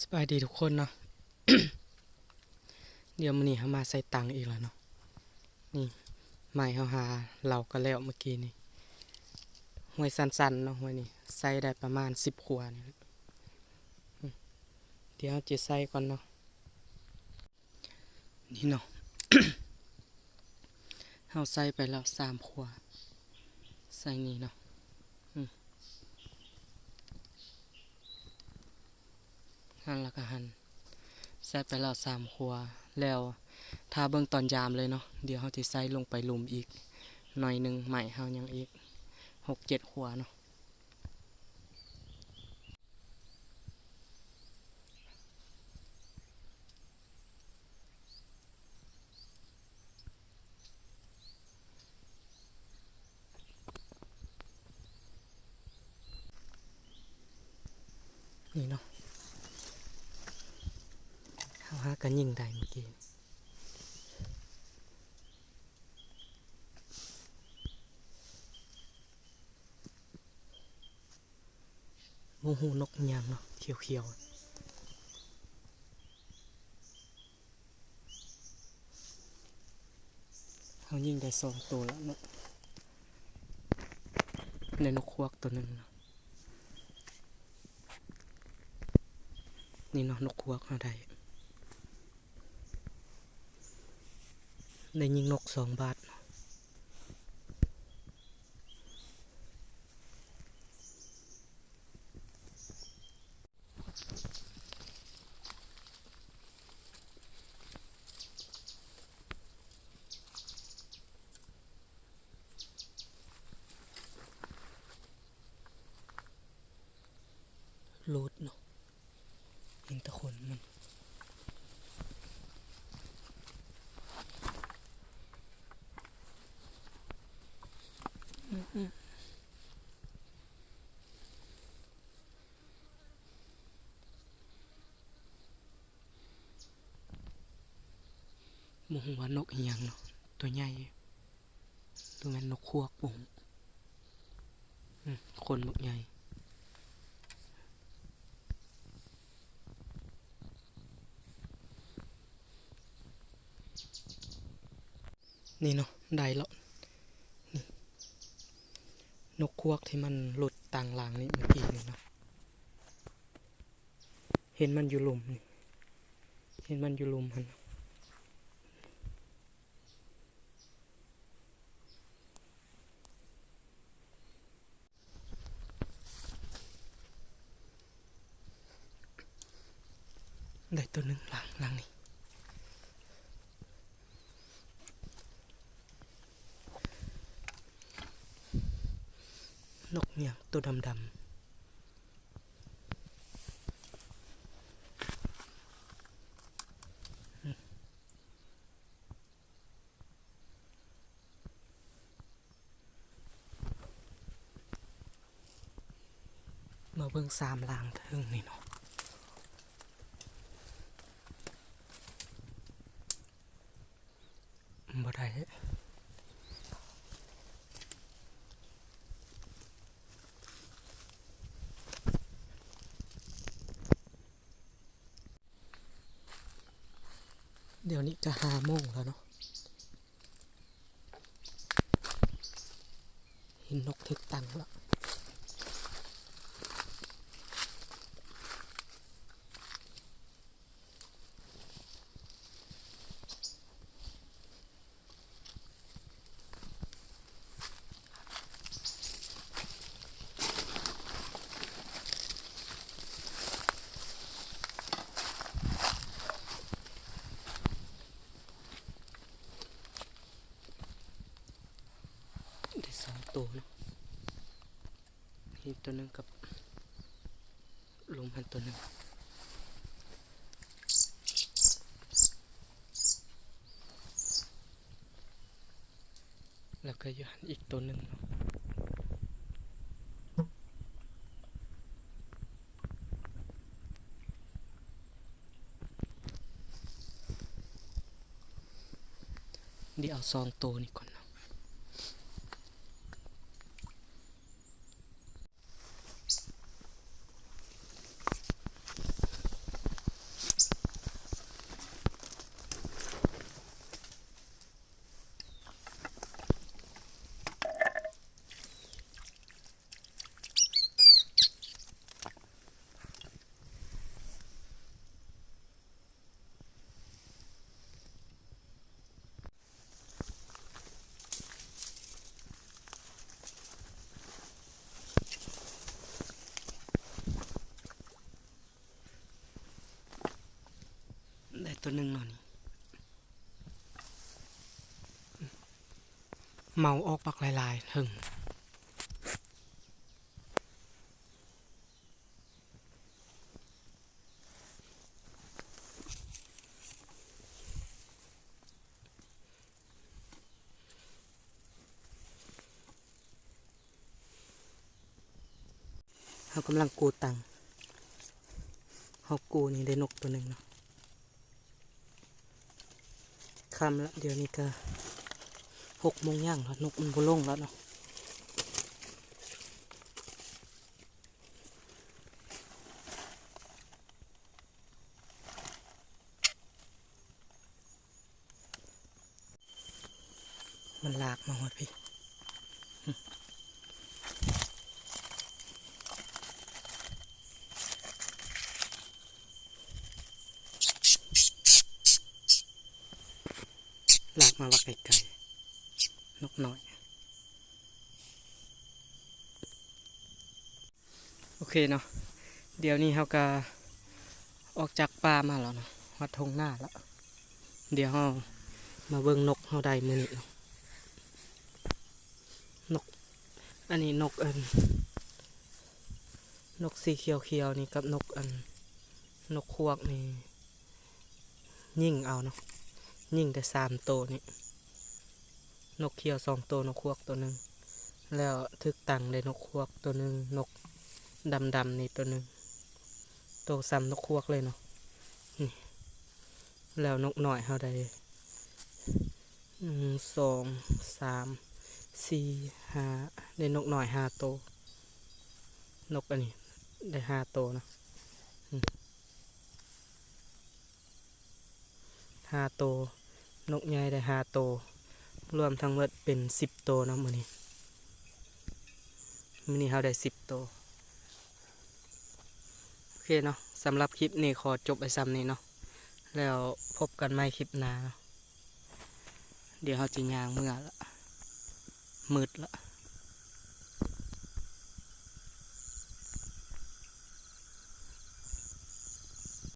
สบายดีทุกคนเนาะ เดี๋ยวมันนี่เขามาใส่ตังค์อีกแล้วเนาะ นี่ไม้เขาหาเราก็แล้วเมื่อกี้นี่ห้วยสั้นๆเนาะห้วยนี่ใส่ได้ประมาณสิบขวดเดี๋ยวจะใส่ก่อนเนาะ นี่เนาะเขาใส่ไปแล้วสามขวดใส่นี่เนาะ หั่นแล้วก็หั่นใส่บไปแล้วสามครัวแล้วถ้าเบิ่งตอนยามเลยเนาะเดี๋ยวเขาจะใส่ลงไปลุมอีก หน่อยหนึ่งใหม่เฮายังอีกหกเจ็ดครัวเนาะนี่เนาะ เฮาหากันยิงได้เมื่อกี้งูหูนกอิหยังเนาะเขียวๆเขายิงได้สองตัวแล้วเนาะในนกควกตัวหนึ่งเนาะนี่เนาะนกควกเขาได้ ได้ยิงนกสองบาทรูดเนาะเห็นตะคนมัน มูว่านกเอียงเนาะตัวใหญ่ตัวแม่นนกควกปุ๋งอืมคนบักใหญ่นี่เนาะได้แล้วนี่นกควกที่มันหลุดต่างหลางนี่เมื่อกี้นี่เนาะเห็นมันอยู่ลุมนี่เห็นมันอยู่ลุมหัน ได้ตัวหนึ่งหลังหลังนี่นกเนี่ยงตัวดำดำมาเบิ่งสามหลางเทิงนี่เนาะ บ่ได้ เดี๋ยวนี้จะหาโมงแล้วเนาะเห็นนกเทึกตังแล้ว ตัวนะนี่ตัวหนึงกับลมหันตัวหนึงแล้วก็ยันอีกตัวหนึ่งเนาะเดี๋ยวเอาสองโตนี้ก่อน ตัวหนึ่งเนาะนี่เมาออกปักลายๆถึงเขากำลังกูตังเขากูนี่ได้นกตัวหนึ่งเนาะ คำละเดี๋ยวนี้ก็หกโมงย่างแล้วนกมันบุลงแล้วเนาะมันลากมาหมดพี่ ลากมาว่าไกลๆนกน้อย โอเคเนาะเดี๋ยวนี้เขาก็ออกจากป่ามาแล้วเนาะวัดทงหน้าแล้ว เดี๋ยวเรามาเบิ่งนกเขาได้มือนี้เนาะนก อันนี้นกอันนกสีเขียวๆนี่กับนกอันนกควกนี่ยิ่งเอาเนาะ ยิ่งแต่สามตัวนี่นกเขียวสองตัวนกควกตัวหนึ่งแล้วทึกตังได้นกควกตัวหนึ่งนกดำดำนี่ตัวหนึ่งตัวซ้ำนกควกเลยเนาะนี่แล้วนกหน่อยเขาได้หนึ่งสองสามสี่ห้าได้นกหน่อยห้าตัวนกอันนี้ได้ห้าตัวนะอืม ห้าตัวนกใหญ่ได้ห้าตัวรวมทั้งหมดเป็นสิบตัวเนาะมือนี้มือนี้เขาได้สิบตัวโอเคเนาะสำหรับคลิปนี้ขอจบไปซ้ำนี้เนาะ แล้วพบกันใหม่คลิปหน้าเนาะ เดี๋ยวเขาจะย่างเมื่อละมืดละ